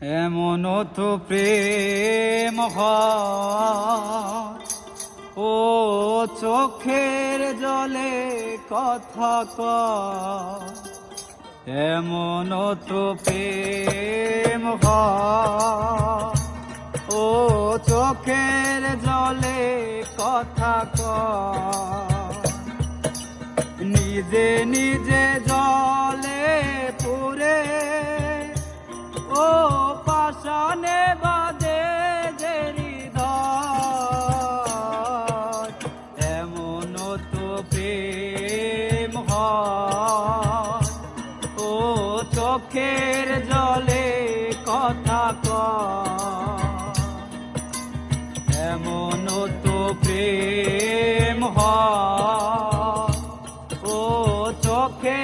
এমন তো প্রেম ও চোখের জলে কথা কয়। এমন তো প্রেম ও চোখের জলে কথা কয়। নিজে নিজে প্রেম ও চোখের জলে কথা কয়। এমন তো প্রেম ও চোখে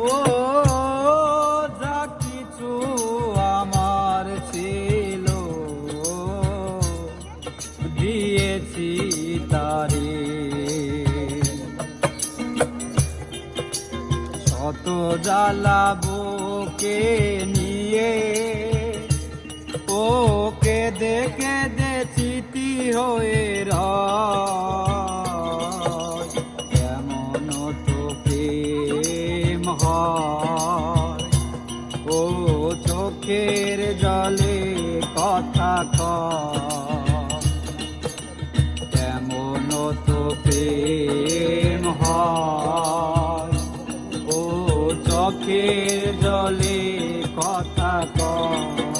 ও যা আমার দিয়েছি তারে। জ্বালাবোকে নিয়ে হয় ও চোখের জলে কথা কেমন তো প্রেম হয়। ও চোখের জলে কথা কয়।